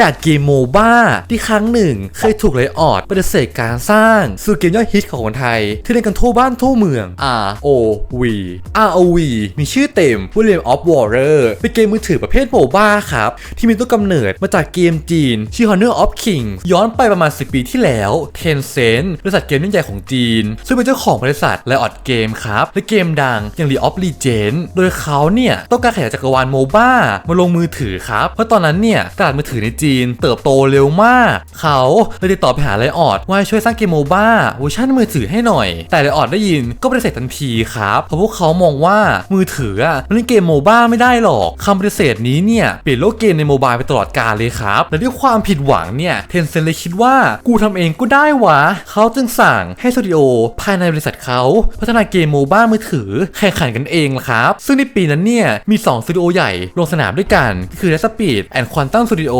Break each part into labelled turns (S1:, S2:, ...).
S1: จากเกมโมบ้าที่ครั้งหนึ่ง เคยถูกไลออดปฏิเสธการสร้างสู่เกมยอดฮิตของคนไทย ที่เล่นกันทั่วบ้านทั่วเมือง ROV ROV มีชื่อเต็ม William of Water เป็นเกมมือถือประเภทโมบ้าครับ ที่มีต้นกำเนิดมาจากเกมจีน ชื่อ Honor of King ย้อนไปประมาณ 10 ปีที่แล้ว Tencent บริษัทเกมยิ่งใหญ่ของจีน ซึ่งเป็นเจ้าของบริษัทไลออดเกมครับและเกมดังอย่าง League of Legends โดยเขาเนี่ยต้องการขยายจักรวาลโมบ้ามาลงมือถือครับเพราะตอนนั้นเนี่ยตลาดมือถือในจีนเติบโตเร็วมาก เขาเลยติดต่อไปหาไลออดว่าช่วยสร้างเกมโมบ้าเวอร์ชันมือถือให้หน่อย แต่ไลออดได้ยินก็ปฏิเสธทันทีครับเพราะพวกเขามองว่ามือถืออะมันเล่นเกมโมบ้าไม่ได้หรอกคำปฏิเสธนี้เนี่ยเปลี่ยนโลกเกมในโมบายไปตลอดกาลเลยครับและด้วยความผิดหวังเนี่ยเทนเซ็นเลยคิดว่ากูทำเองก็ได้วะเขาจึงสั่งให้สตูดิโอภายในบริษัทเขาพัฒนาเกมโมบ้ามือถือแข่งขันกันเองละครับซึ่งในปีนั้นเนี่ยมี2สตูดิโอใหญ่ลงสนามด้วยกันก็คือ Red Speed and Quantum Studio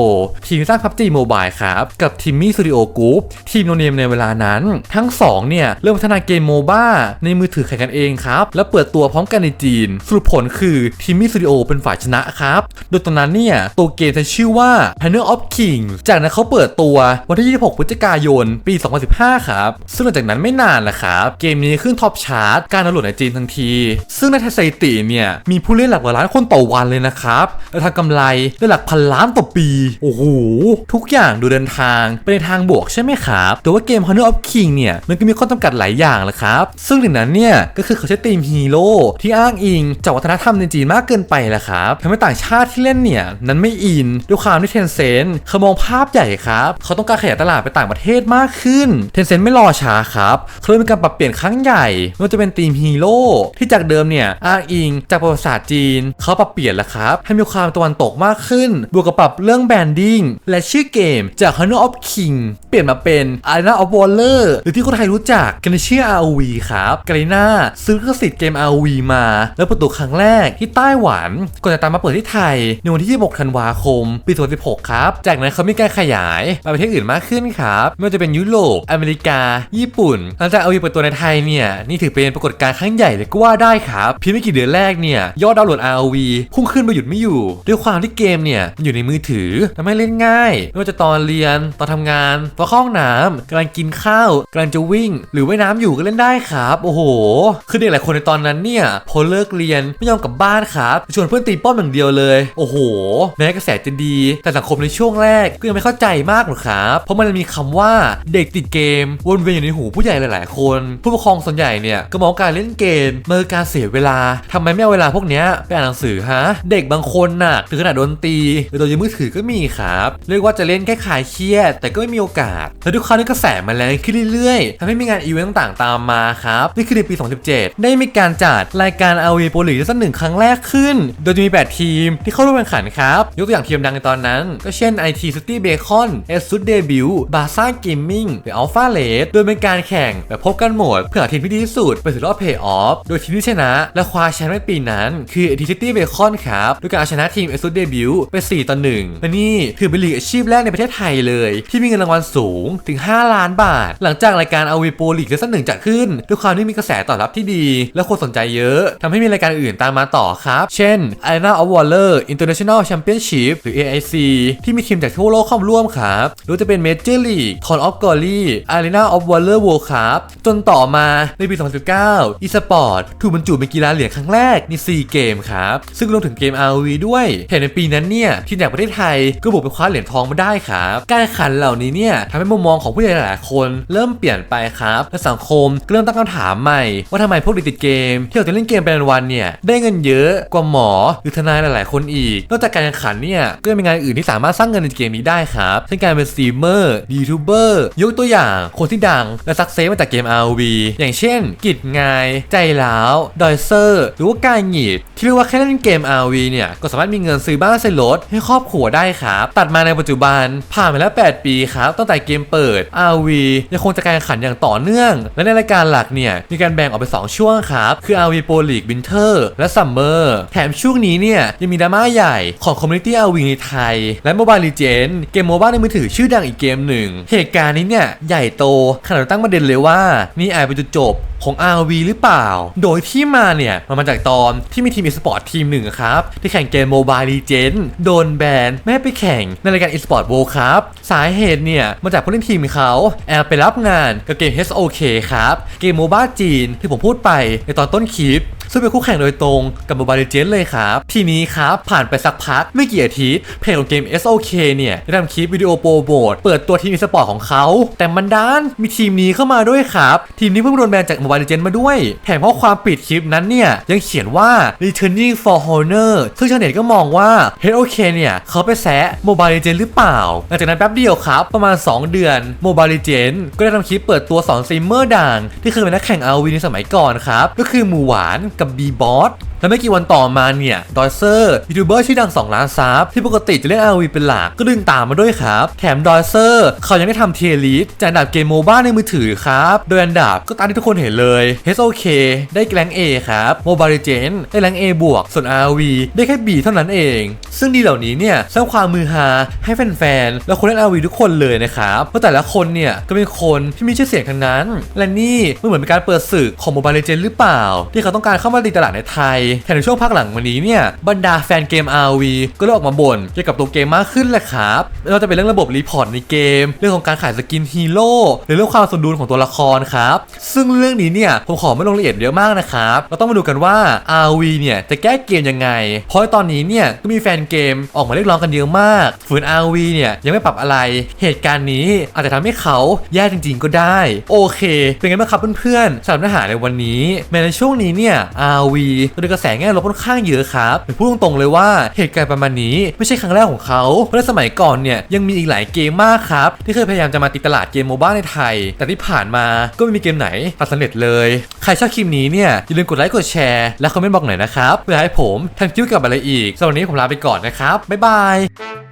S1: ทีมสร้าง PUBG Mobile ครับ กับ Timmy Studio Group ทีมโนเนมในเวลานั้น ทั้ง 2 เนี่ย เริ่มพัฒนาเกมโมบ้าในมือถือแข่งกันเองครับ และเปิดตัวพร้อมกันในจีน สรุปผลคือ Timmy Studio เป็นฝ่ายชนะครับ โดยตอนนั้นเนี่ยตัวเกมจะชื่อว่า Honor of Kings จากนั้นเขาเปิดตัววันที่ 26 พฤศจิกายน ปี 2015 ครับ ซึ่งหลังจากนั้นไม่นานนะครับเกมนี้ขึ้นท็อปชาร์ตการดาวน์โหลดในจีนทันที ซึ่งในสถิติเนี่ยมีผู้เล่นหลักร้อยล้านคนต่อวันเลยนะครับและทางกำไรได้หลักพันล้านต่อปีโอ้โหทุกอย่างดูเดินทางไปในทางบวกใช่ไหมครับ แต่ว่าเกม Honor of King เนี่ย มันก็มีข้อจำกัดหลายอย่างแหละครับ ซึ่งหนึ่งนั้นเนี่ย ก็คือเขาใช้ธีมฮีโร่ที่อ้างอิงจากวัฒนธรรมในจีนมากเกินไปแหละครับทำให้ต่างชาติที่เล่นเนี่ย นั้นไม่อิน ด้วยความที่เทนเซ็นเขามองภาพใหญ่ครับ เขาต้องการขยายตลาดไปต่างประเทศมากขึ้นเทนเซ็นไม่รอช้าครับเขาเลยมีการปรับเปลี่ยนครั้งใหญ่ไม่ว่าจะเป็นธีมฮีโร่ที่จากเดิมเนี่ยอ้างอิงจากประวัติศาสตร์จีน เขาปรับเปลี่ยนแล้วครับให้มีความตะวันตกมากขึ้นบวกกับปรับเรื่องแบรนดิ้งและชื่อเกมจาก Honor of King เปลี่ยนมาเป็น Arena of Water หรือที่คนไทยรู้จักกันในชื่อ ROV ครับกาลิน่าซื้อลิขสิทธิ์เกม ROV มา แล้วเปิดตัวครั้งแรกที่ไต้หวันก่อนจะตามมาเปิดที่ไทย ในวันที่ 26 ธันวาคม ปี 2016 ครับ จากนั้นเขามีการขยายไปประเทศอื่นมากขึ้นครับ ไม่ว่าจะเป็นยุโรป อเมริกา ญี่ปุ่น หลังจาก ROV เปิดตัวในไทยเนี่ย นี่ถือเป็นปรากฏการณ์ครั้งใหญ่เลยก็ว่าได้ครับ เพียงไม่กี่เดือนแรกเนี่ยยอดดาวน์โหลด ROV พุ่งขึ้นไปหยุดไม่อยู่ ด้วยความที่เกมเนี่ยมันอยู่ในมือถือทำให้เล่นง่ายไม่ว่าจะตอนเรียนตอนทำงานตอนเข้าห้องน้ำกำลังกินข้าวกำลังจะวิ่ง หรือว่ายน้ำอยู่ก็เล่นได้ครับ โอ้โห คือเด็กหลายคนในตอนนั้นเนี่ยพอเลิกเรียนไม่ยอมกลับบ้านครับชวนเพื่อนตีป้อมอย่างเดียวเลย โอ้โห แม้กระแสจะดี แต่สังคมในช่วงแรกก็ยังไม่เข้าใจมากหรอกครับเพราะมันมีคำว่าเด็กติดเกมวนเวียนอยู่ในหูผู้ใหญ่หลาย ๆ คน ผู้ปกครองส่วนใหญ่เนี่ยก็มองการเล่นเกมมันคือการเสียเวลาทำไมไม่เอาเวลาพวกนี้ไปอ่านหนังสือฮะ เด็กบางคนน่ะถึงขนาดโดนตีหรือโดนยืมมือถือก็มีครับเรียกว่าจะเล่นแค่คลายเครียด แต่ก็ไม่มีโอกาส และด้วยความที่กระแสมันแรงขึ้นเรื่อยๆทำให้มีงานอีเวนต์ต่างๆ ตามมาครับ นี่คือในปี 2017 ได้มีการจัดรายการ RV Pro League ซีซั่นหนึ่งครั้งแรกขึ้น โดยจะมี 8 ทีมที่เข้าร่วมแข่งขันครับ ยกตัวอย่างทีมดังในตอนนั้น ก็เช่น IT City Bacon a s u s Debut b a s a Gaming หรือ Alpha Rate โดยเป็นการแข่งแบบพบกันหมดเพื่อทีมที่ดีที่สุดไปสู่รอบ Play-off โดยทีมที่ชนะและคว้าแชมป์ในปีนั้น คือ IT City Bacon ครับด้วยการเอาชนะทีม a s u s Debut ไป 4 ต่อ 1 และนี่ถือเป็นลีกอาชีพแรกในประเทศไทยเลย ที่มีเงินรางวัลสูงถึง 5 ล้านบาท หลังจากรายการ RV Pro League ซีซั่นหนึ่งจัดขึ้นด้วยความที่มีกระแสตอบรับที่ดี และคนสนใจเยอะทำให้มีรายการอื่นตามมาต่อครับ เช่น Arena of Water International Championship หรือ AIC ที่มีทีมจากทั่วโลกเข้าร่วมครับหรือจะเป็น Major League Ton of Glory Arena of Water World Cup จนต่อมาในปี 2019 eSport ถูกบรรจุเป็นกีฬาเหรียญครั้งแรกใน 4 เกมครับ ซึ่งรวมถึงเกม ROV ด้วยแถมในปีนั้นเนี่ยทีมจากประเทศไทยก็บุกไปคว้าเหรียญทองมาได้ครับการขันเหล่านี้เนี่ยทำให้มุมมองของผู้ใหญ่หลายคน เริ่มเปลี่ยนไปครับและสังคมเริ่มตั้งคำถามใหม่ ว่าทำไมพวกเด็กติดเกมที่อยากจะเล่นเกมเป็นวันเนี่ยได้เงินเยอะกว่าหมอหรือทนายหลายๆ คนอีก นอกจากการแข่งขันเนี่ยก็ยังมีงานอื่นที่สามารถสร้างเงินในเกมนี้ได้ครับเช่นการเป็นสตรีมเมอร์ยูทูบเบอร์ยกตัวอย่างคนที่ดังและสักเซสมาจากเกม ROV อย่างเช่น กิจงาย ใจล้าวดอยเซอร์หรือว่ากายหงีดที่เรียกว่าแค่เล่นเกม ROV เนี่ยก็สามารถมีเงินซื้อบ้านซื้อรถให้ครอบครัวได้ครับตัดมาในปัจจุบัน ผ่านไปแล้ว 8 ปีครับ ตั้งแต่เกมเปิด RV ยังคงจะการแข่งขันอย่างต่อเนื่อง และในรายการหลักเนี่ย มีการแบ่งออกเป็น 2 ช่วงครับ คือ RV Pro League Winter และ Summer แถมช่วงนี้เนี่ย ยังมีดราม่าใหญ่ของ Community ROV ในไทย และ Mobile Legends เกมโมบ้าในมือถือชื่อดังอีกเกมหนึ่ง เหตุการณ์นี้เนี่ยใหญ่โตขนาดตั้งประเด็นเลยว่านี่อาจเป็นจุดจบของ RV หรือเปล่า โดยที่มาเนี่ย มันมาจากตอนที่มีทีมอีสปอร์ตทีมหนึ่งครับ ที่แข่งเกม Mobile Legends โดนแบนไม่ให้ไปแข่งในรายการ eSport World ครับ สาเหตุเนี่ย มาจากผู้เล่นทีมเขาแอบไปรับงานกับเกม HOK ครับ เกมโมบ้าจีนที่ผมพูดไปในตอนต้นคลิปซึ่งเป็นคู่แข่งโดยตรงกับ Mobile Legends เลยครับ ทีนี้ครับ ผ่านไปสักพักไม่กี่อาทิตย์เพจของเกม SOK เนี่ยได้ทำคลิปวิดีโอโปรโมทเปิดตัวทีม eSport ของเขา แต่มันด้านมีทีมนี้เข้ามาด้วยครับ ทีมนี้เพิ่งโดนแบนจาก Mobile Legends มาด้วยแถมข้อความปิดคลิปนั้นเนี่ยยังเขียนว่า returning for honor ซึ่งชาวเน็ตก็มองว่า HOK เนี่ยเขาไปแซะ Mobile Legends หรือเปล่าหลังจากนั้นแป๊บเดียวครับประมาณ 2 เดือน Mobile Legends ก็ได้ทำคลิปเปิดตัว2สตรีมเมอร์ดังที่เคยเป็นนักแข่ง RV ในสมัยก่อนครับก็คือหมู่หวานกับบีบอสและไม่กี่วันต่อมาเนี่ยดอยเซอร์ยูทูบเบอร์ชื่อดัง 2 ล้านซับที่ปกติจะเล่น RV เป็นหลักก็ดึงตามมาด้วยครับ แถมดอยเซอร์เขายังได้ทำเทียริสจากอันดับเกมโมบ้าในมือถือครับ โดยอันดับก็ตามที่ทุกคนเห็นเลย HOK ได้แรง A ครับ Mobile Legends ได้แรง A บวกส่วน RV ได้แค่ B เท่านั้นเอง ซึ่งดีเหล่านี้เนี่ยสร้างความมือฮาให้แฟนๆและคนเล่น RV ทุกคนเลยนะครับเพราะแต่ละคนเนี่ยก็เป็นคนที่มีชื่อเสียงทั้งนั้น และนี่มันเหมือนเป็นการเปิดศึกของ Mobile Legends หรือเปล่า ที่เขาต้องการเข้ามาตีตลาดในไทยแถมในช่วงพักหลังวันนี้เนี่ยบรรดาแฟนเกม RV ก็เริ่มออกมาบ่นเกี่ยวกับตัวเกมมากขึ้นแหละครับไม่ว่าจะเป็นเรื่องระบบรีพอร์ตในเกม เรื่องของการขายสกินฮีโร่หรือเรื่องความสมดุลของตัวละครครับซึ่งเรื่องนี้เนี่ยผมขอไม่ลงรายละเอียดเยอะมากนะครับเราต้องมาดูกันว่า RV เนี่ยจะแก้เกมยังไง เพราะตอนนี้เนี่ยก็มีแฟนเกมออกมาเรียกร้องกันเยอะมากฝืน RV เนี่ยยังไม่ปรับอะไร เหตุการณ์นี้อาจจะทำให้เขาแย่จริง ๆ ก็ได้ โอเค เป็นไงบ้างครับเพื่อนๆสำหรับเนื้อหาในวันนี้แม้ในช่วงนี้เนี่ย RV ก็ได้กระแสแง่ลบค่อนข้างเยอะครับแต่พูดตรงๆเลยว่าเหตุการณ์ประมาณนี้ไม่ใช่ครั้งแรกของเขาเพราะสมัยก่อนเนี่ยยังมีอีกหลายเกมมากครับที่เคยพยายามจะมาตีตลาดเกมโมบ้าในไทย แต่ที่ผ่านมาก็ไม่มีเกมไหนตัดสำเร็จเลย ใครชอบคลิปนี้เนี่ยอย่าลืมกดไลค์กดแชร์และคอมเมนต์บอกหน่อยนะครับเพื่อให้ผมทำคลิปกับอะไรอีกสำหรับวันนี้ผมลาไปก่อนนะครับบ๊ายบาย